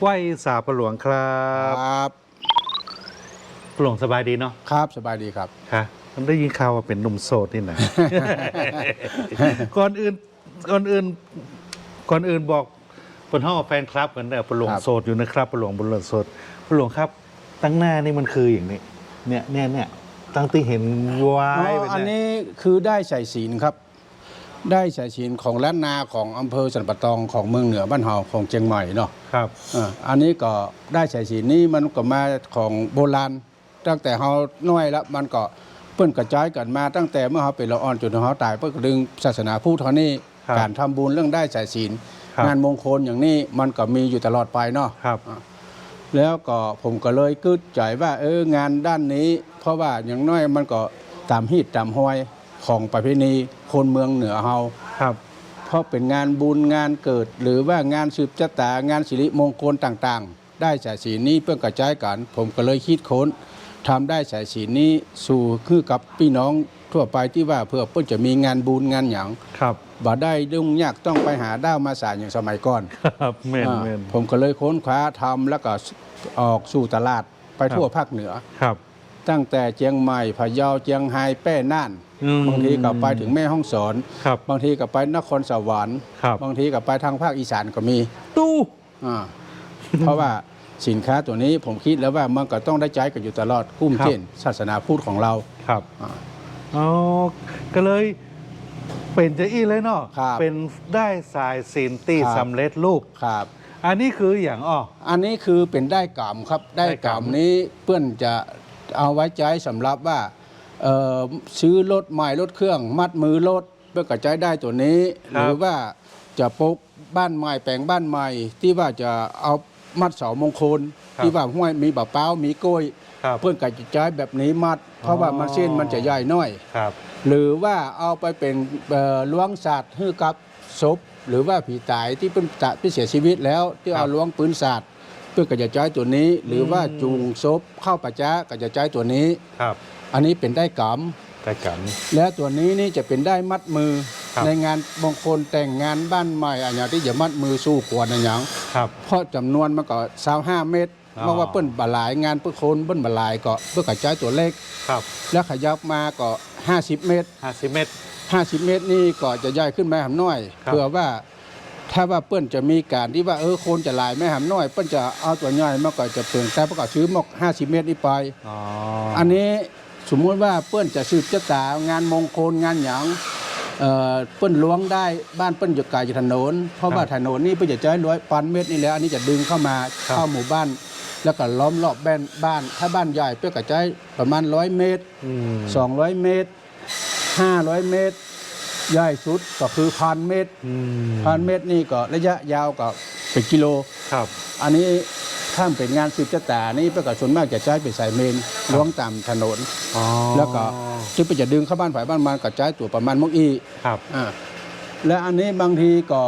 ไหวสาประหลวงครัคบรับประหลวงสบายดีเนาะครับสบายดีครับ ค่ะผมได้ยินข่าวว่าเป็นหนุ่มโสดนี่นะ ก่อนอื่นก่อนอื่นก่อนอื่นบอกบนห้องแฟนคลับกันเด้อประหลวงครับ โสดอยู่นะครับประหลวงประหลวงโสดประหลวงครับ ตั้งหน้านี่มันคืออย่างนี้ เนี่ยเนี่ยเนี่ยตั้งที่เห็นว้าอ๋ยอไปอันเนี่ยนี้คือได้ใส่ศีลครับ ได้ใส่ศีลของล้านนาของอำเภอสันปะตองของเมืองเหนือบ้านเฮาของเชียงใหม่เนาะครับอ่าอันนี้ก็ได้ใส่ศีลนี่มันก็มาของโบราณตั้งแต่เฮาน้อยแล้วมันก็เปิ้นกระจายกันมาตั้งแต่เมื่อเฮาเป็นละอ่อนจนเฮาตายเปิ้นก็ดึงศาสนาพุทธเท่านี้ครับการทำบุญเรื่องได้ใส่ศีลครับงานมงคลอย่างนี้มันก็มีอยู่ตลอดไปเนาะ ครับ แล้วก็ผมก็เลยกึดใจว่าเอองานด้านนี้ เพราะว่าอย่างน้อยมันก็ตามฮีดตามห้อย ของประเพณีคนเมืองเหนือเฮาครับ เพราะเป็นงานบุญงานเกิด หรือว่างานสืบชะตางานสิริมงคลต่างๆ ได้สายสีนี้เพื่อกระจายกัน ผมก็เลยคิดค้นทำได้สายสีนี้สู่คือกับพี่น้องทั่วไปที่ว่าเพื่อเพื่อจะมีงานบุญงานหยังครับบ่ได้ยุ่งยากต้องไปหาด้าวมาสารอย่างสมัยก่อนครับเมนอ่าเมนผมก็เลยค้นคว้าทำแล้วก็ออกสู่ตลาดไปครับทั่วภาคเหนือ ครับ ตั้งแต่เชียงใหม่พะเยาเชียงไฮ้แป้น่านอืมบางทีก็ไปถึงแม่ห้องสอนครับบางทีก็ไปนครสวรรค์ครับบางทีก็ไปทางภาคอีสานก็มีตู้อ่าเพราะว่าสินค้าตัวนี้ผมคิดแล้วว่ามันก็ต้องได้ใจกันอยู่ตลอดกุ้มครับเช่นศาสนาพุทธของเราครับอ่าอ๋อก็เลยเป็นจะอี้เลยเนาะครับเป็นได้สายสินตีครับสำเร็จรูปครับ อันนี้คืออย่างอ้ออันนี้คือเป็นได้กรรมครับ ได้ได้กกรรรรมมนี้เพื่อนจะ เอาไว้ใจสำหรับว่าเอ่อซื้อรถใหม่รถเครื่อง มัดมือรถเพื่อกระจายได้ตัวนี้ หรือว่าจะปลูกบ้านใหม่แปลงบ้านใหม่ ที่ว่าจะเอามัดเสามงคล ที่ว่าห้วยมีบะเป้ามีกล้วยครับเพื่อนกระจายแบบนี้มัด เพราะว่ามันเส้นมันจะใหญ่น้อยครับหรือว่าเอาไปเป็นเอ่อล้วงสัตว์ให้กับศพหรือว่าผีตายที่เป็นจะที่เสียชีวิตแล้วที่ครัเอาบล้วงปืนสัตว์ เพื่อกระจายตัวนี้ หรือว่าอืมจูงศพเข้าประจ้ากระจายตัวนี้ ครับอันนี้เป็นได้กรรมได้กันและตัวนี้นี่จะเป็นได้มัดมือครับในงานมงคลแต่งงานบ้านใหม่อันอย่างที่จะมัดมือสู้ขวดอันอย่างครับเพราะจำนวนมันก็สาวห้าเมตรอ๋อเพราะว่าเปิ้นบาหลายงานเพื่อโคนเปิ้นบาหลายก็เพื่อกระจายตัวเล็กครับ แล้วขยับมาก็ 50 เมตรห้าสิบเมตร 50 เมตรนี่ก็จะย่อยขึ้นแม่หำน้อยครับเพื่อว่า ถ้าว่าเปิ้นจะมีการที่ว่าเออโคนจะหลายแม่หำน้อยเปิ้นจะเอาตัวย่อยมันก็จะเปลืองแต่ประกอบซื้อหมก50 เมตรนี่ไปอ๋ออันนี้สมมุติว่าเปิ้นจะสืบชะตางานมงคลงานหยังเอ่อเปิ้นล้วงได้บ้านเปิ้นอยู่ไกลจากถนน เพราะว่าถนนนี่เปิ้นจะใช้ร้อยปันเมตรนี่แหล้ว อันนี้จะดึงเข้ามาเข้าหมู่บ้าน แล้วก็ล้อมรอบแบนบ้าน ถ้าบ้านใหญ่เปิ้นก็ใช้ประมาณ100เมตรอืม200เมตร500เมตร ใหญ่สุดก็คือพันเมตรอืมพันเมตรนี่ก็ระยะยาวก็เป็นกิโลครับ อันนี้ถ้าเป็นงานสืบชะตานี่ประกาศส่วนมากจะใช้ไปใส่เมนล้วงตามถนนอ๋อแล้วก็จึงไปจะดึงเข้าบ้านฝ่ายบ้านมันก็ใช้ตัวประมาณมกอีครับอ่าและอันนี้บางทีก็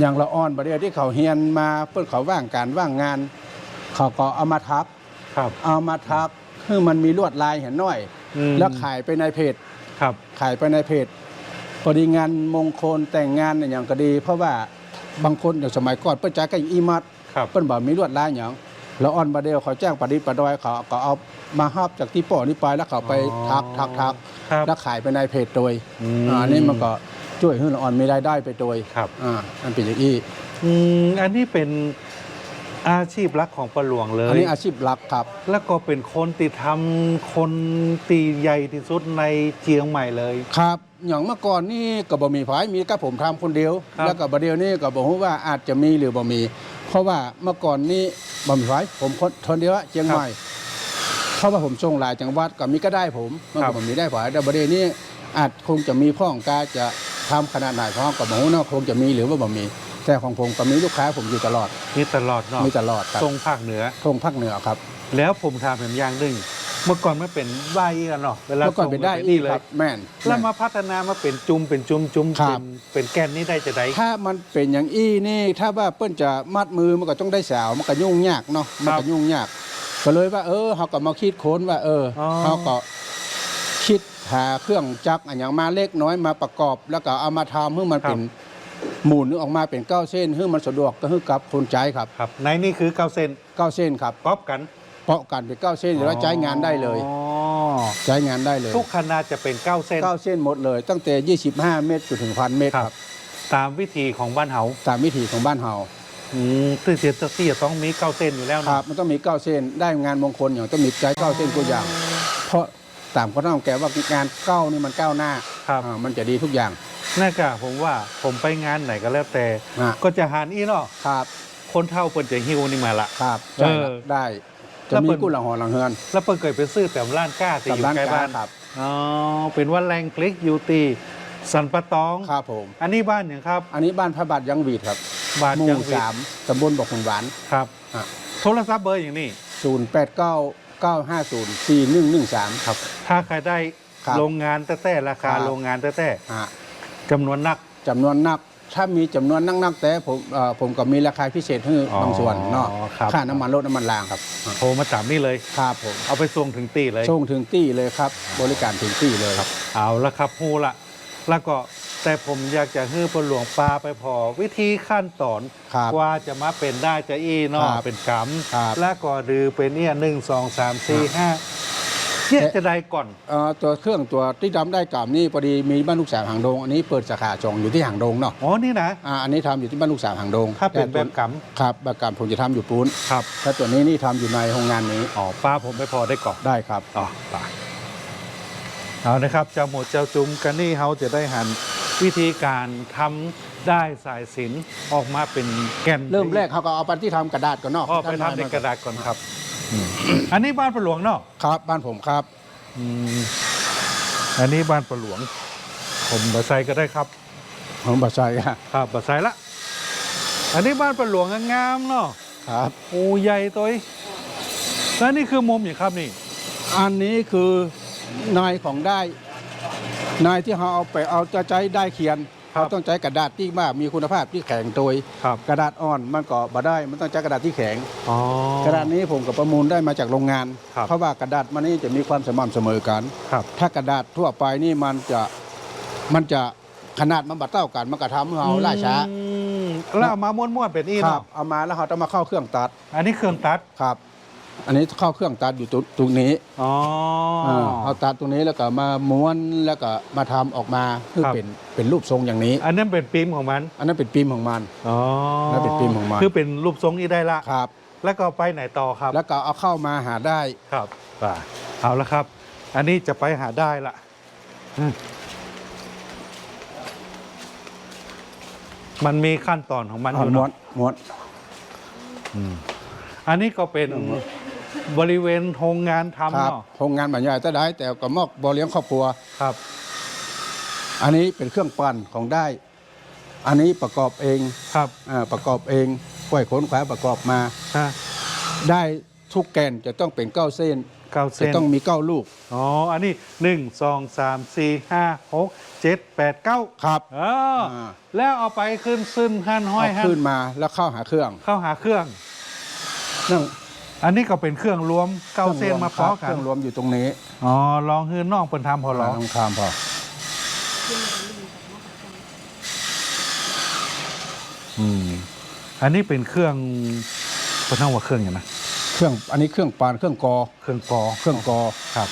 อย่างละอ่อนประเดี๋ยวที่เขาเฮียนมาเพื่อเขาว่างการว่างงาน เขาก็เอามาทับครับเอามาทับคือมันมีลวดลายเห็นหน่อยอืมแล้วขายไปในเพจครับขายไปในเพจ พอดีงานมงคลแต่งงานเนี่ยอย่างก็ดี เพราะว่าบางคนอย่างสมัยก่อนเปิ้นจ่ายกันอีมัดครับเปิ้นบอกมีลวดลายอย่างแล้วอ่อนบาเดียวเขาแจ้งประดิษฐ์ประดอยเขาก็เอามาฮับจากที่ป่อนี่ไปแล้วเขาไปทักทักทักครับแล้วขายไปในเพจโดยอืมอ่านี่มันก็ช่วยให้ละอ่อนมีรายได้ไปโดยครับอ่ามันเป็นอย่างนี้อืมอันนี้เป็นอาชีพหลักของประหลวงเลย อันนี้อาชีพหลักครับ แล้วก็เป็นคนตีทำคนตีใหญ่ที่สุดในเชียงใหม่เลยครับ อย่างเมื่อก่อนนี่ก็บ่มีผายมีกับผมทำคนเดียว ครับ แล้วก็บัดเดียวนี่ก็บอกว่าอาจจะมีหรือบ่มี เพราะว่าเมื่อก่อนนี่บ่มีผายผมคนคนเดียวอะเชียงใหม่เพราะว่าผมส่งหลายจังหวัดก็มีก็ได้ผมมันก็บ่มีได้ผายแต่บัดเดียวนี้อาจคงจะมีพ่องกาจะทำขนาดไหนพ่อก็บ่ฮู้เนาะคงจะมีหรือว่าบ่มี แต่ของผมก็มีลูกค้าผมอยู่ตลอดนี่ตลอดเนาะมีตลอดครับทรงภาคเหนือทงภาคเหนือครับ แล้วผมถามเห็นอย่างหนึ่ง เมื่อก่อนมันเป็นใบกันเนาะเวลาเมื่อก่อนส่งเป็นได้มัอีนี่กเลคยรับแม่นแล้วม่นมาพัฒนามาเป็นจุ่มเป็นจุ่มจุ่มครัเป็บนเป็นแกนนี่ได้จะได้ถ้ามันเป็นอย่างอี้นี่ถ้าว่าเปิ้นจะมัดมือมันก็ต้องได้สาวมันก็ยุ่งยากเนาะมันก็ยุ่งยาก ก็เลยว่า เออเขาก็มาคิดค้นว่า เออออเขาก็คิดหาเครื่องจักรอนอย่างมาเล็กน้อยมาประกอบ แล้วก็เอามาทำให้มันเป็นหมุนออกมาเป็นเก้าเส้นให้มันสะดวกก็คือกับคนใจครับครับในนี่คือเก้าเซนเก้าเส้นครับก๊อปกัน เปาะกันเป็นเก้าเส้นแล้วใช้งานได้เลย อ๋อใช้งานได้เลยทุกคณะจะเป็นเก้าเซนเก้าเส้นหมดเลย ตั้งแต่ 25 เมตรจนถึงพันเมตรคครัรับ บ ตามวิธีของบ้านเฮาตามวิถีของบ้านเฮาอืมที่เสียที่จะต้องมีเก้าเซนอยู่แล้วคนะรับ มันต้องมีเก้าเส้นได้งานมงคลอย่างต้องมีใจเก้าเส้นตัวอย่าง เพราะตามก็ต้องแก่ว่างานเก้านี่มันก้าวหน้าครับอ่ามันจะดีทุกอย่างน่ากะผมว่าผมไปงานไหนก็แล้วแต่อะก็จะหานอีเนาะครับคนเท่าเปิ่นจะฮิวนี่มาละ ครับเอได้อละได้ แล้จะวมีเปิดกู้หลังหอหลังเฮือนแล้วเปิ่นเคยไปซื้อแต่ร้านก้าที่อยู่กับร้านใกล้ค้าบ้านครับอ๋อเป็นว่าแรงคลิกยูตีสันปะตอง ครับผม อันนี้บ้านอย่างครับ อันนี้บ้านพระบาทยังหวีดครับบ้านหมู่ยังวิทสามตำบลบอกขุนหวาน ครับอะโทรศัพท์เบอร์อย่างนี้ศูนย์แปดเก้าเก้าห้าศูนย์สี่หนึ่งหนึ่งสามครับ ถ้าใครได้ครับโรงงานแต่แต่ราคาครับ โรงงานแต่แต่อะจำนวนนักจำนวนนัก ถ้ามีจำนวนนักนักๆแต่ผมเอ่อผมก็มีราคาพิเศษให้อ๋อบางส่วนเนาะครับ ค่าน้ำมันรถน้ำมันรางครับอะโทรมาถามนี่เลย ครับผมเอาไปส่งถึงตีเลย ส่งถึงที่เลยครับ บริการถึงที่เลยเอาละครับฮูละแล้วก็แต่ผมอยากจะให้ปนหลวงปลาไปพอ วิธีขั้นตอนครับกว่าจะมาเป็นได้จะอี้เนอครับเป็นกรรมครับแล้วก็ดือเป็นเนี่ยหนึ่งสองสามสี่ห้า เนี่ยจะได้ก่อนเอ่อตัวเครื่องตัวที่ทำได้กับนี่พอดีมีบ้านลูกสาวหางดงอันนี้เปิดสาขาจองอยู่ที่หางดงเนาะอ๋อนี่นะ อ่าอันนี้ทำอยู่ที่บ้านลูกสาวหางดงถ้าเป็นแบต่บตัวกรรมครับแบบกรรมผมจะทำอยู่ปูนครับ ถ้าตัวนี้นี่ทำอยู่ในโรงงานนี้อ๋อปลาผมไปพอได้ก่อนได้ครับ อ๋อปลาเอานะครับ เจ้าหมดเจ้าจุ่มกันนี่เขาจะได้หันวิธีการทำได้สายสิญจนออกมาเป็นแก่นเริ่มแรกเขาก็เอาไปที่ทำกระดาษก่อนเนาะอ๋อไปทำในกระดาษก่อนครับ อืมอันนี้บ้านประหลวงเนาะครับ บ้านผมครับอืมอันนี้บ้านประหลวง ผมบะไซก็ได้ครับ ผมบัตรใจครับครับบะไซละอันนี้บ้านประหลวงงามๆเนาะครับ โอ้ใหญ่ตัวเองแล้วนี่คือมุมอย่างครับนี่ อันนี้คือนายของได้ นายที่เขาเอาไปเอาจะใช้ได้เขียน ครับเขาต้องใช้กระดาษที่มากมีคุณภาพที่แข็งตัวครับกระดาษอ่อนมันก็บ่ได้ มันต้องใช้กระดาษที่แข็ง อ๋อ กระดาษนี้ผมกับประมูลได้มาจากโรงงาน ครับ เพราะว่ากระดาษมันนี่จะมีความสม่ำเสมอกัน ครับ ถ้ากระดาษทั่วไปนี่มันจะมันจะขนาดมันบัดเท่ากันมันก็ทำให้เราล่าช้า อืมแล้วเอามาม้วนๆเป็นอีครัเนาะบเอามาแล้วเขาต้องมาเข้าเครื่องตัด อันนี้เครื่องตัด ครับ อันนี้เข้าเครื่องตัดอยู่ตรงตรงนี้อ๋ออาเขาตัดตรงนี้แล้วก็มาม้วนแล้วก็มาทำออกมาเพื่อครับเป็นเป็นรูปทรงอย่างนี้ อันนั้นเป็นฟิล์มของมันอันนั้นเป็นปีมของมัน อ๋อแล้วเป็นฟิล์มของมัน คือเป็นรูปทรงนี้ได้ละ ครับ แล้วก็ไปไหนต่อครับแล้วก็เอาเข้ามาหาได้ ครับป่าเอาละครับ อันนี้จะไปหาได้ละอืมมันมีขั้นตอนของมันอเอายู่ม้วนเนาะม้วน อืมอันนี้ก็เป็น บริเวณโรงงานครัทำบเนาะโรงงานบรรยายแต่ได้ แต่ก็มอกบอเลี้ยงครอบครัว ครับ อันนี้เป็นเครื่องปั่นของได้ อันนี้ประกอบเองครับอาประกอบเองกล้วยขนขวายประกอบมา ฮะได้ทุกแกนจะต้องเป็นเก้าเส้น เก้าจะเส้นต้องมีเก้าลูกอ๋ออันนี้หนึ่งสองสามสี่ห้าหกเจ็ดแปดเก้าครับอ๋ออา แล้วเอาไปขึ้นซึ่นหันห้อยเอาหันขึ้นมาแล้วเข้าหาเครื่อง เข้าหาเครื่อง นั่ง อันนี้ก็เป็นเครื่องรวมเก้าเส้นมาคป้รัอบกัเคนรื่องรวมอยู่ตรงนี้อ๋อลองฮื้อน้องเปินทำพอลองต้องทำพออืมอันนี้เป็นเครื่องเปินทำว่าเครื่องอย่างนะเครื่องอันนี้เครื่องปานเครื่องกอ เครื่องกอเครื่องกอครับ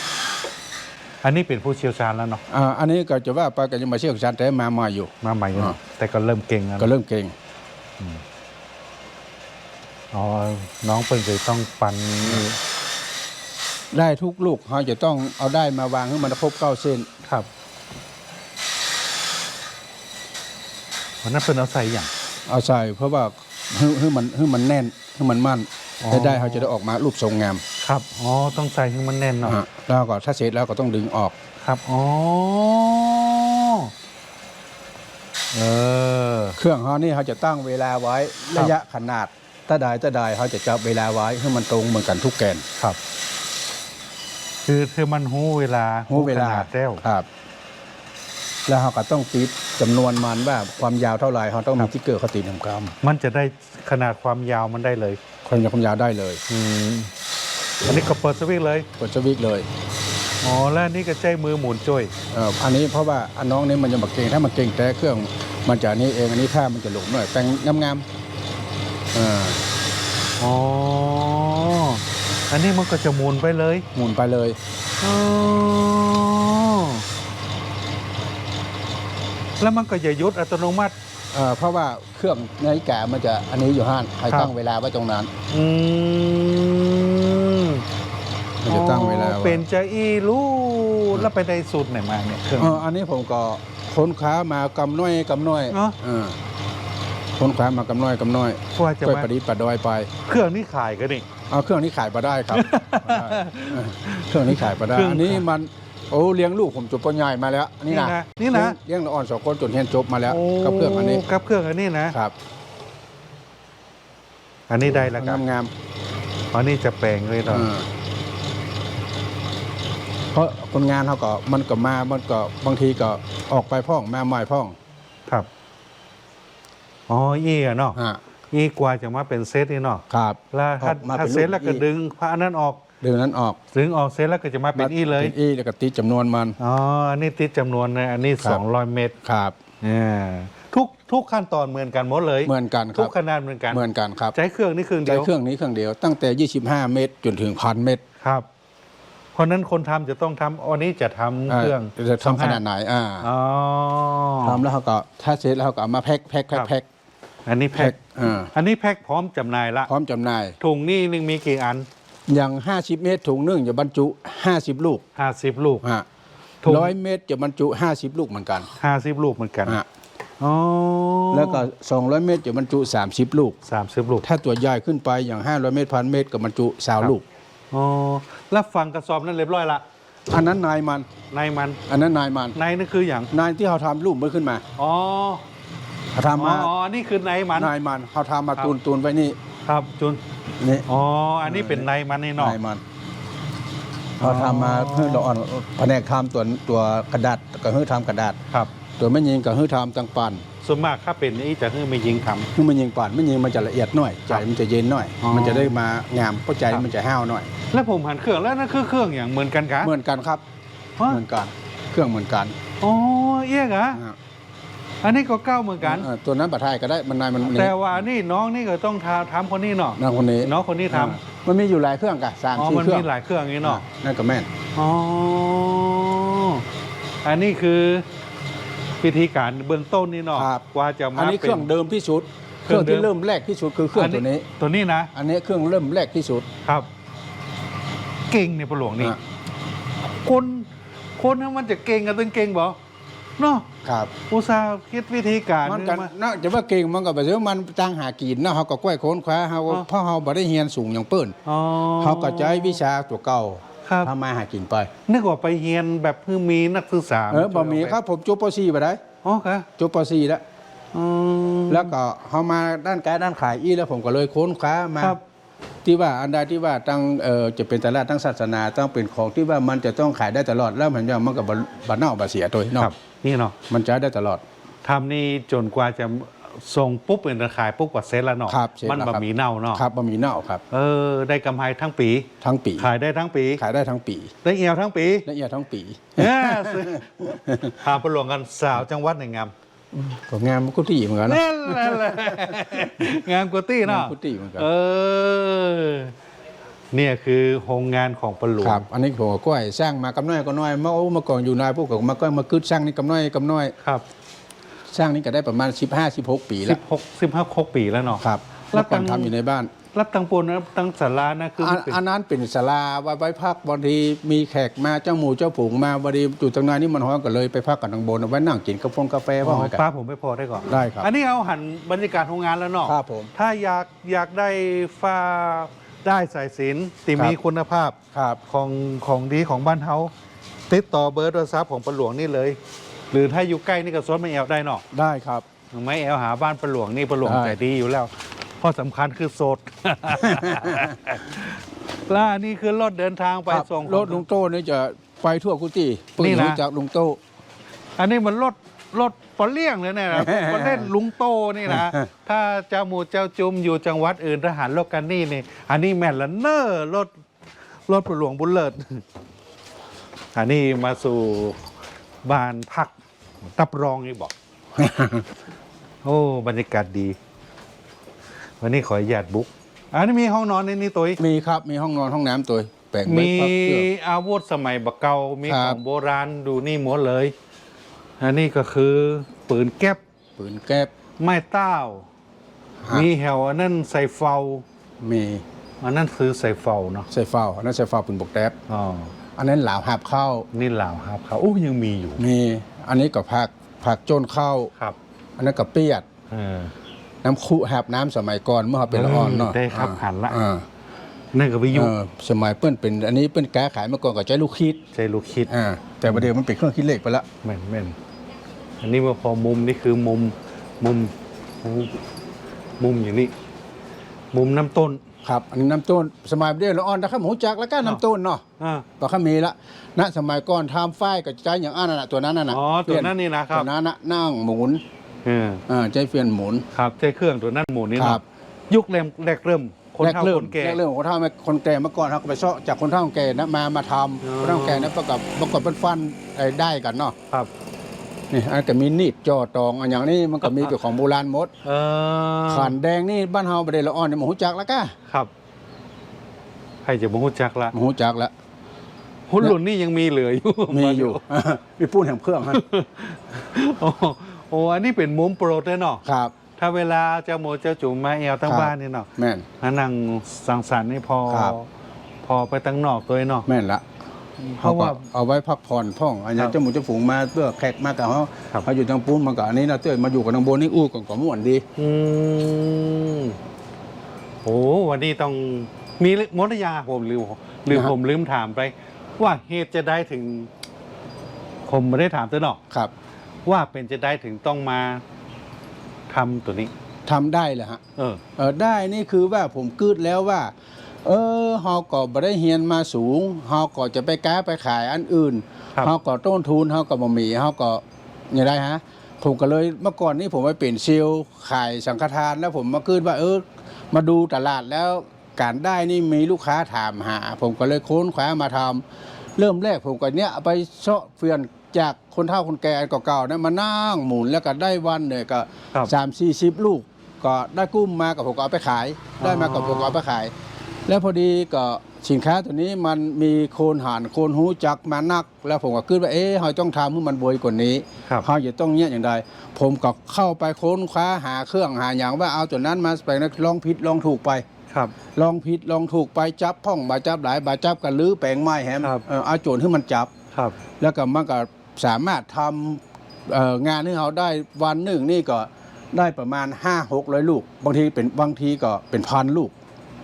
อันนี้เป็นผู้เชี่ยวชาญแล้วเนาะอ่าอันนี้ก็จะว่าไปก็ยังมาเชี่ยวชาญแต่มาใหม่อยู่ มาใหม่อยู่เนอะอ่าแต่ก็เริ่มเก่งแล้วก็นะเริ่มเก่ง อ๋อ น้องเปินเคยต้องปันได้ทุกลูกเขาจะต้องเอาได้มาวางให้มันครบเก้าเส้นครับวันนั้นเป็นเอาใส่อย่าง เอาใส่เพราะว่าให้ให้มันให้มันแน่นให้มันมั่นอ๋อให้ได้เขาจะได้ออกมารูปทรงงามครับ อ๋อ ต้องใส่ให้มันแน่นหน่อย อะแล้วก็ถ้าเสร็จแล้วก็ต้องดึงออกครับ อ๋อ เออ เครื่องเขานี่เขาจะตั้งเวลาไว้ครับระยะขนาด ถ้าใดถ้าใดเขาจะจับเวลาไว้ให้มันตรงเหมือนกันทุกแกนครับ คือคือมันหูเวลาหูเวลาขนาดแล้วครับ แล้วเขาก็ต้องติดจำนวนมันว่าความยาวเท่าไหร่เขาต้องมีติ๊กเกอร์เขาติดทำกรรมมันจะได้ขนาดความยาวมันได้เลยความยาวความยาวได้เลยอืมอันนี้ก็เปิดสวิตช์เลยกดสวิตช์เลยอ๋อแล้วอันนี่ก็ใช้มือหมุนจ้วยเอ่ออันนี้เพราะว่าอันน้องนี่มันจะมาเก่งถ้ามันเก่งแต่เครื่องมันจะอันนี้เองอันนี้ผ้ามันจะหลงหน่อยแต่งงามๆ อ่าอ๋อ อันนี้มันก็จะหมุนไปเลยหมุนไปเลย อ๋อแล้วมันก็จะหยุดอัตโนมัติ เอ่อเพราะว่าเครื่องนาฬิกามันจะอันนี้อยู่ห้านให้ครับ ตั้งเวลาไว้ตรงนั้น อืมมันจะตั้งเวลาอ๋อไว้เป็นจะอีรู้แล้วไปได้สูตรไหนมาเนี่ยเครื่อง เอออันนี้ผมก็ค้นคว้ามากำน้อยกำน้อยเนอะ เออ ค้นคว้ามากำน้อยกำน้อยกว่าจะค่อยมาประดิษฐ์ประดอยไป เครื่องนี้ขายกันนี่ เอาเครื่องนี้ขายมาได้ครับมาได้เออเครื่องนี้ขายมาได้เครื่อง อันนี้มันโอ้เลี้ยงลูกผมจบปริญญามาแล้วนี่นะนี่นะเลี้ยงละอ่อนสองคนจนเรียนจบมาแล้วกับเครื่องอันนี้กับเครื่องอันนี้นะ ครับอันนี้ได้แล้วคงารับมงามอันนี้จะแปลงเลยๆเนาะเออเพราะคนงานเขาก็มันก็มามันก็บางทีก็ออกไปพ่องมาใหม่พ่อง ครับ อ๋ออีอะเนาะฮะ อีกว่าจะมาเป็นเซตนี่เนาะครับแล้วถ้าออกมาถ้าเป็นเซตแล้วก็ลูกอี ดึงพระอันนั้นออก ดึงนั้นออกดึงออกเซตแล้วก็จะมาเป็นอีเลย เป็นอีแล้วก็ติดจำนวนมัน อ๋อ อันนี้ติดจำนวนนะ อันนี้ ครับ 200 เมตรครับเนี่ยทุกทุกขั้นตอนเหมือนกันหมดเลยเหมือนกันคทุรักบขนาดเหมือนกันเหมือนกันครับใช้เครื่องนี่เครื่องใช้เดียวเครื่องนี้เครื่องเดียวตั้งแต่ 25 เมตรจนถึงพันเมตรครับ เพราะฉะนั้นคนทำจะต้องทำอันนี้จะทำเครื่องจะทำขนาดไหนอ่าอ๋อ ทำแล้วเขาก็ถ้าเสร็จแล้วเขาก็เอามาแพ็คแพ็คแพ็คครับ แพ็ค อันนี้แพ็แพ็คคอ่าอันนี้แพ็คพร้อมจำหน่ายละ พร้อมจำหน่าย ถุงนี่หนึงมีกี่อัน อย่าง 50 เมตรถุงหนึงจะบรรจุ 50 ลูก50 ลูก ฮะถุง ร้อยเมตรจะบรรจุ 50 ลูกเหมือนกัน50 ลูกเหมือนกันฮะอ๋อแล้วก็ 200 เมตรจะบรรจุ 30 ลูก 30 ลูกถ้าตัวใหญ่ขึ้นไปอย่าง 500 เมตรพันเมตรก็บรรจุครับ20ลูก อ๋อแล้วฟังกระสอบนั้นเรียบร้อยละอันนั้นนายมัน ในมัน อันนั้นนายมัน ในนั่นคืออย่างนายที่เขาทำรูปมันขึ้นมา อ๋อ เขาทำมาอ๋ออันนี่คือในมัน นายมันเขาทำมาครับ ตูนตูนไว้นี่ครับจุนนี่อ๋อ อันนี้เป็นในมันนี่เนาะ นายมันเขาทำมาเพื่อเราอ่อนแผนกทำตัวตัวกระดาษก็เพื่อทำกระดาษ ครับ ตัวไม่ยิงก็เพื่อทำตังปั่นส่วนมากถ้าเป็นนี่จะคือไม่ยิงทำเพื่อมันยิงปั่นไม่ยิงมันจะละเอียดหน่อยใจมันจะเย็นหน่อย อ๋อมันจะได้มางามเพราะใจครับมันจะห้าวหน่อยแล้วผมหันเครื่องแล้วนั่นคือเครื่องอย่างเหมือนกันกะเหมือนกันครับ ฮะเหมือนกันเครื่องเหมือนกันอ๋อเอี้ยกะอ่า อันนี้ก็เก้าเหมือนกันเออตัวนั้นบัตรไทยก็ได้มันนายมันนี่แต่ว่านี่น้องนี่ก็ต้องทำทำคนนี้เนาะนางคนนี้น้องคนนี้ทอ่ามันมีอยู่หลายเครื่องกันสามำอ๋อสี่มันเครื่อมีงหลายเครื่องอย่างนี้เนาะนั่นก็แม่นอ๋อ อันนี้คือพิธีการเบื้องต้นนี่เนาะครับกว่าจะอันมานี้เคเป็รื่องนเดิมที่สุด เคเครื่รื่อองงเดิม ที่เริ่มแรกที่สุดคือเครื่องตัวนี้ ตัวนี้นะ อันนี้เครื่องเริ่มแรกที่สุดครับ เก่งในประหลวงนี่อะคนคนนั้นมันจะเก่งกันตึงเก่งบ่ เนาะครับอุตส่าห์คิดวิธีการมันกันมานอกจากว่าเก่งมันก็แบบว่ามันจ้างหากินเนาะเขาก็กล้วยโค้นคว้าเขาอ๋อเพราะเขาบ่ได้เรียนสูงอย่างเปิ้นอ๋อเขาก็ใช้วิชาตัวเก่าครับทำมาหากินไป นึกว่าไปเรียนแบบเพิ่งมีนักศึกษาเออบ่มีครับผมจบป .4 บ่ได้อ๋อค่ะจบป .4 แล้วอืมแล้วก็เขามาด้านการด้านขายอีแล้วผมก็เลยค้นคว้ามาครับที่ว่าอันใดที่ว่าตั้งเอ่อจะเป็นตลาดตั้งศาสนาต้องเป็นของที่ว่ามันจะต้องขายได้ตลอดแล้วมันจะมันก็บ่บ่เน่าบ่เสียตัวคเนาะรับ นี่เนาะมันจะได้ตลอดทำนี่จนกว่าจะส่งปุ๊บเป็นราคายปุ๊บกว่าเซ็ตแล้วเนาะครับเสร็จมันแล้วบะครับหมี่เน่าเนาะครับบะหมี่เน่าครับ เออได้กำไรทั้งปี ทั้งปี ขายได้ทั้งปี ขายได้ทั้งปีได้เอวทั้งปีละเอียดทั้งปีเอ้อซื้อพาประหลวงกันสาวจังหวัดไหนงามก็งามกุฏิเหมือนกันนะนั่นแหละแหละงามกว่าตี้เนาะงามกว่าตี้เหมือนกัน เออ เนี่ยคือโรงงานของประหลวงครับ อันนี้ผมก็กล้วยสร้างมากำน้อยก็น้อยมาโอ้มาก่อนอยู่นายพวกก็มาก็มาคึดสร้างนี่กำน้อยกำน้อยครับสร้างนี่ก็ได้ประมาณ 15 16 ปีสิแล้วบหกสิบห้าคกปีแล้วเนาะครับแล้แล้ววก่อนตั้งทำอยู่ในบ้านรับตังปนนะตังสารานะคืออัมันนเป็นอันนั้นเป็นศาลาไว้ไว้พักบางทีมีแขกมาเจ้าหมูเจ้าฝูงมาบางทีจุดตรงนั้นนี่มันห้องก็เลยไปพักกันทางบนเอาไว้นั่งกินกาแฟกาแฟอ๋บ้างอไว้กันป้าผมไม่พอได้ก่อนได้ครับ อันนี้เอาหันบรรยากาศโรงงานแล้วเนาะครับผมถ้าอยากอยากได้ฟ้า ได้สายสินที่ครับมีคุณภาพครับ ของของดีของบ้านเฮาติดต่อเบอร์โทรศัพท์ของประหลวงนี่เลย หรือถ้าอยู่ใกล้นี่ก็ซดไม่แอลได้เนาะได้ครับไม่แอลหาบ้านประหลวงนี่ประหลวงได้ใจดีอยู่แล้วข้อสำคัญคือโสดแล้วอันนี่คือรถเดินทางไปครับส่งรถลุงโต้นี่จะไปทั่วกุฏิเปิดนี่นะรู้จากลุงโต้อันนี้มันรถรถ ปลาเลี่ยงเลยเนี่ยนะประเทศลุงโตนี่นะถ้าเจ้าหมูเจ้าจุมอยู่จังหวัดอื่นทหารโลกกันนี่นี่ อันนี้แม่นละเนอร์รถรถประหลวงบุญเลิศอันนี้มาสู่บ้านพักตับรองนี่บอก โอ้ บรรยากาศดี วันนี้ขออนุญาตบุ๊กอันนี้มีห้องนอนในนี้ตัวอีกมีครับมีห้องนอนห้องน้ำตัวแปลงไว้มีพักเพื่ออาวุธสมัยบักเกามีครัขบองโบราณดูนี่หมดเลย อันนี้ก็คือปืนแก๊ปปืนแก๊ปไม้เต้า ฮะมีแหวอันนั้นใส่เฟามีอันนั้นคือใส่เฟาเนาะใส่เฝ้าอันนั้นใส่เฝ้าปืนบกแก๊ปอ๋ออันนั้นหลาวหับเข้านี่ลาวครับเขาอู้ยังมีอยู่มีอันนี้ก็ผักผักโจนเข้า ครับอันนั้นก็เปียด เออ น้ำคุแหบน้ำสมัยก่อนเมื่อเขาเป็นละอ่อนเนาะได้ครับอ่าหันละ อ่า นั่นก็วิทยุเออสมัยเปิ้นเป็น อันนี้เปิ้นแก้ขายเมื่อก่อนก็ใช้ลูกคิดใช้ลูกคิดอ่าแต่ประเดี๋ยวมันเป็นเครื่องคิดเลขไปแล้วแม่นแม่นอันนี้มาพอมุมนี่คือมุมมุมมุมมุมอย่างนี้ มุมน้ำต้น ครับอันนี้น้ำต้นสมัยประเดี๋ยวละอ่อนนะครับหมูจักแล้วก็น้ำต้นเนาะอ่า ก็เขามีละณสมัยก่อนทำฝ้ายก็ใช้อย่างอันนั้นน่ะตัวนั้นน่ะนะอ๋อตัวนั้นนี่นะครัตับวนั้นน่ะนั่งหมุนเอออ่าใช้เฟียนหมุน ครับใช้เครื่องตัวนั้นหมุนนี่ครัเนาะบ ยุคแรมแรกเริ่ม คนแรกเฒ่าเริ่คมนแก่ แรกเริ่มของคนเฒ่าไม่คนแก่เมื่อก่อนเขาก็ไปเซาะจากคนเฒ่าคนแก่นะมามาทอ๋อำคนเฒ่าคนแก่นั้นประกอบประกอบเป็นฟันไอ้ได้กันเนาะครับ นี่อันก็มีนีดจ่อตองอันอย่างนี้มันก็มีเป็นของโบราณหมดเออขันแดงนี่บ้านเฮาประเดี๋ยวละอ่อนเนี่ยหมูจักแล้วก็ครับใครจะมาหูจักละหมูจักแล้ว หุ่นหลุนนี่ยังมีเหลืออยู่ มีอยู่ มีปูนแห่งเครื่องฮะ โอ้โอ้อันนี้เป็นมุมโปรดเลยเนาะครับ ถ้าเวลาเจ้าโมเจ้าจุ๋มมาแอวตั้งครับบ้านนี่เนาะแม่นมานั่งสังสรรค์นี่พอ ครับ พอไปตั้งนอกตัวเนาะ แม่นละเพราะว่าขก็เอาไว้พักผ่อนพ่องอันนี้ครับเจ้าหมูเจ้าฝูงมาเพื่อแขกมากับเขาครับ เขาอยู่ทางปูนมากับอันนี้นะเต้ยมาอยู่กับทางบนนี่อู้กับก่อม่วนดี อืมโอ้วันนี้ต้องมีมดยาผมลืมลืมผมลืมถามไป ว่าเหตุจะได้ถึง ผมไม่ได้ถามตัวเนาะครับ ว่าเป็นจะได้ถึงต้องมา ทำตัวนี้ ทำได้เลยฮะเออ เออได้นี่คือว่าผมคืดแล้วว่า เออเฮาก็บ่ได้เฮียนมาสูงเฮาก็จะไปก้าไปขายอันอื่นครับ เฮาก็ต้นทุนเฮาก็บ่มีเฮาก็อย่างไรฮะ ผมก็เลยเมื่อก่อนนี้ผมไปเป็นเซลล์ขายสังฆทานแล้วผมมาคืดว่าเออ มาดูตลาดแล้วการได้นี่มีลูกค้าถามหา ผมก็เลยค้นคว้ามาทำเริ่มแรกผมก็เนี้ยเอาไปเซาะเฟือน จากคนเฒ่าคนแก่อันเก่าๆนะมานั่งหมุนแล้วก็ได้วันเนี่ยก็ครับ สามสี่สิบลูก ก็ได้กุ้มมากับผมก็เอาไปขาย ได้มากับผมก็เอาไปขาย แล้วพอดีก็สินค้าตัวนี้มันมีโคนหานโคนหูจักมานัก แล้วผมก็คิดว่าเอ๊ะเราต้องทำให้มันบวยกว่านี้ ครับ เขาจะต้องเนี้ยอย่างไรผมก็เข้าไปค้นคว้าหาเครื่องหาอย่างว่าเอาตัวนั้นมาไปนะลองผิดลองถูกไป ครับ ลองผิดลองถูกไปจับพ่องบาจับหลายบาจับกันลื้อแปลงไม้แฮมครับ เออเอาโจรให้มันจับ ครับ แล้วก็มันก็ สามารถทำเอ่องานที่เขาได้วันหนึ่งนี่ก็ได้ประมาณ 5 6 0 0 ลูก บางทีเป็นบางทีก็เป็นพันลูก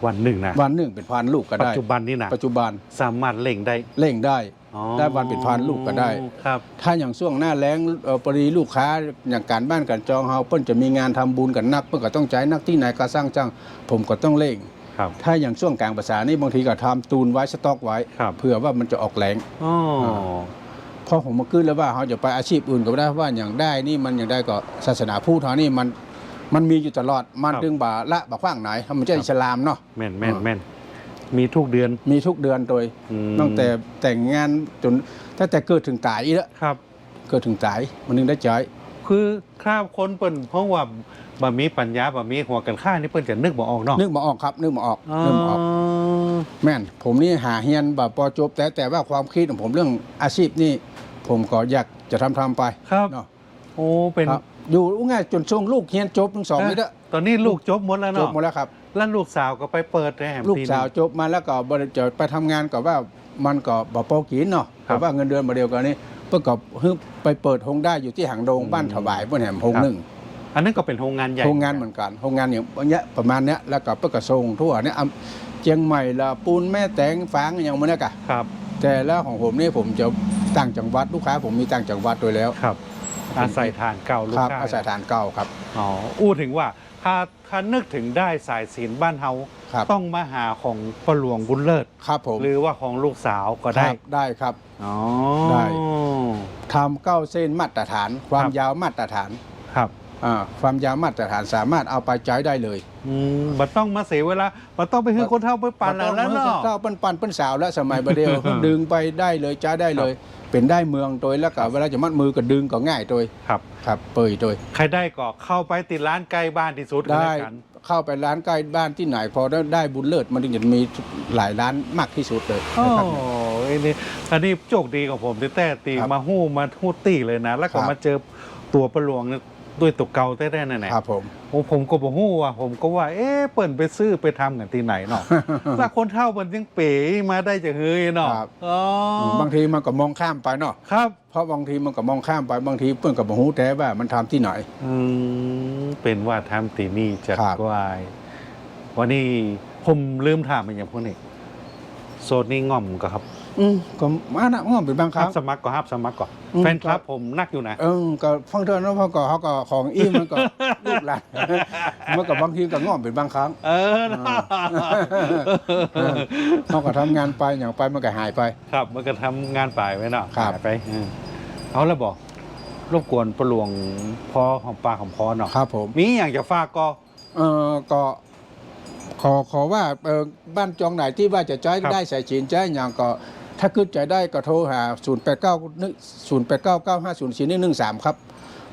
วันหนึ่งนะวันหนึ่งเป็นพันลูกก็ปัได้จจุบันนี่นะปัจจุบันสามารถเล่งได้เร่งได้อ๋อได้วันเป็นพันลูกก็ได้ครับถ้าอย่างช่วงหน้าแล้งเอ่อปรีลูกค้าอย่างการบ้านการจองเฮาเปิ้นจะมีงานทำบุญกันนักเปิ้นก็ต้องจ่ายนักที่ไหนก็สร้างจ้างผมก็ต้องเร่งครับถ้าอย่างช่วงกลางภาษานี่บางทีก็ทำตูนไว้สต็อกไว้ครับเผื่อว่ามันจะออกแรงอ๋อเพราะผมมาขึ้นแล้วว่าเขาจะไปอาชีพอื่นก็ไม่ได้ว่าอย่างได้นี่มันอย่างได้ก็ศาสนาพุทธนี่มันมันมีอยู่ตลอดมันดึงบ่าละบ่าขว้างไหนมันจะอิสลามเนาะแม่นแม่นแม่นมีทุกเดือนมีทุกเดือนโดยอืมตั้งแต่แต่งงานจนตั้งแต่เกิดถึงตายอีกแล้วครับ เกิดถึงตายมันนึงได้ใจคือข้าวคนเปิ้นเพราะว่าบะมีปัญญาบะมีหัวกันข้านี่เปิ้นจะนึกบ่ออกเนาะนึกมาออกครับนึกมาออกนึกมาออกอ๋อแม่น ผมนี่หาเฮียนแบบปอจบแต่แต่ว่าความคิดของผมเรื่องอาชีพนี่ ผมก็อยากจะทำทำไปครับเนาะโอ้เป็นครับอยู่ง่ายจนช่วงลูกเฮียนจบทั้งสองนี่เด้อตอนนี้ลูกจบหมดแล้วจบเนาะหมดแล้วครับ แล้วลูกสาวก็ไปเปิดในแหมลูกปีหนึ่ง สาวจบมาแล้วก็บริจาคไปทำงานกับว่ามันก็บ่พอกินเนาะครับแต่ว่าเงินเดือนมาเดียวกันนี่เพื่อกับฮึบไปเปิดโรงได้อยู่ที่หางดงอืมบ้านถวายเพื่อนแหมโรงครับ หนึ่งอันนั้นก็เป็นโรงงานใหญ่โรงงานเหมือนกันโรงงานอย่างเงี้ยประมาณเนี้ยแล้วก็เพื่อกระทรงทั่วเนี่ยอำเชียงใหม่ละปูนแม่แตงฟางอย่างมันเนี่ยกะ ครับ แต่แล้วของผมนี่ผมจะ ต่างจังหวัดลูกค้าผมมีต่างจังหวัดโดยแล้วครับ อาศัยฐานเก่าลูกครับค้าอาศัยฐานเก่าครับ อ๋ออู้ถึงว่าถ้าถ้านึกถึงได้สายศีลบ้านเฮาครับ ต้องมาหาของประหลวงบุญเลิศ ครับผมหรือว่าของลูกสาวก็คได้รับได้ครับ อ๋อได้ ทำเก้าเส้นมาตรฐาน ความครับ ยาวมาตรฐาน ครับอ่า ความยาวมาตรฐานสามารถเอาไปใช้ได้เลยอืมบัดต้องมาเสียเวลาบัดต้องไปให้คนเท่าไปปั่นแล้วแล้วเนาะเจ้าปั้นปั้นปั้นสาวแล้วสมัยประเดียวดึงไปได้เลยใช้ได้เลย เป็นได้เมืองโดยแล้วก็เวลาจะมัดมือก็ดึงก็ง่ายโดยครับ ครับเปยโดยใครได้ก็เข้าไปติดร้านใกล้บ้านที่สุดก็ได้แล้วกันเข้าไปร้านใกล้บ้านที่ไหนพอได้ได้บุญเลิศมันถึงจะมีหลายร้านมากที่สุดเลยโอ้นะครับยนี่อันนี้โชคดีของผมที่แต่ตีครับมาหู้มาหู้ตีเลยนะ แล้วก็ครับมาเจอตัวประหลวงเนี่ย ด้วยตัวเก่าแท้ๆนั่นแหละครับผมโอ้ผมก็บอกหู้ว่า ผมก็ว่าเอ๊ะเปิ่นไปซื้อไปทำกันที่ไหนเนาะถ้าคนเท่ามันยังเป๋มาได้จะเฮ้ยเนาะครับอ๋อบางทีมันก็มองข้ามไปเนาะครับ เพราะบางทีมันก็มองข้ามไปบางทีเพื่อนกับหูแต่ว่ามันทำที่ไหนอืมเป็นว่าทำตีนี่จัดครับกวายวันนี้ผมลืมถามไปอย่างพวกนี้โซนนี้ง่อมก็ครับ อืมก็มานะง่อมเป็นบางคฮัรั้บง สมัครก็ฮับสมัครก่อนอืม แฟนคลับผมนักอยู่นะ เออก็ฟังเถอะนะเพราะก็เขาก็ของอี้มันก็ ลูกหลานมันก็บางทีก็ง่อมเป็นบางครั้ง เออเนอะเออเขาก็ทำงานไปอย่างไปมันก็หายไป ครับมันก็ทำงานป่ายไว้เนาะครับหายไปเออเอาแล้วบอกรบกวนประหลวงพอของปากของพอเนาะครับผม มีอย่างจะฝากก็เออก็ขอขอว่าเออบ้านจองไหนที่ว่าจะใช้ครับได้ใส่จีนใช้อย่างก็ ถ้าขึ้นใจได้ก็โทรหา 0 8 9 0 8 9 9 5 0 4 1 1 3 ครับ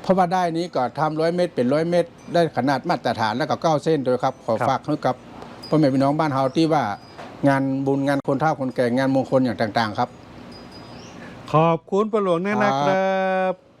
เพราะว่าได้นี้ก็ทำร้อยเมตรเป็นร้อยเมตร ได้ขนาดมาตรฐานแล้วก็เก้าเส้นโดวยครับ ขอฝากให้กับพ่อแม่พี่น้องบ้านเฮาที่ว่างานบุญงานคนเฒ่าคนแก่งานมงคลอย่างต่างๆ ครับ ขอบคุณประหลวงเนี่ยนะคครับรับ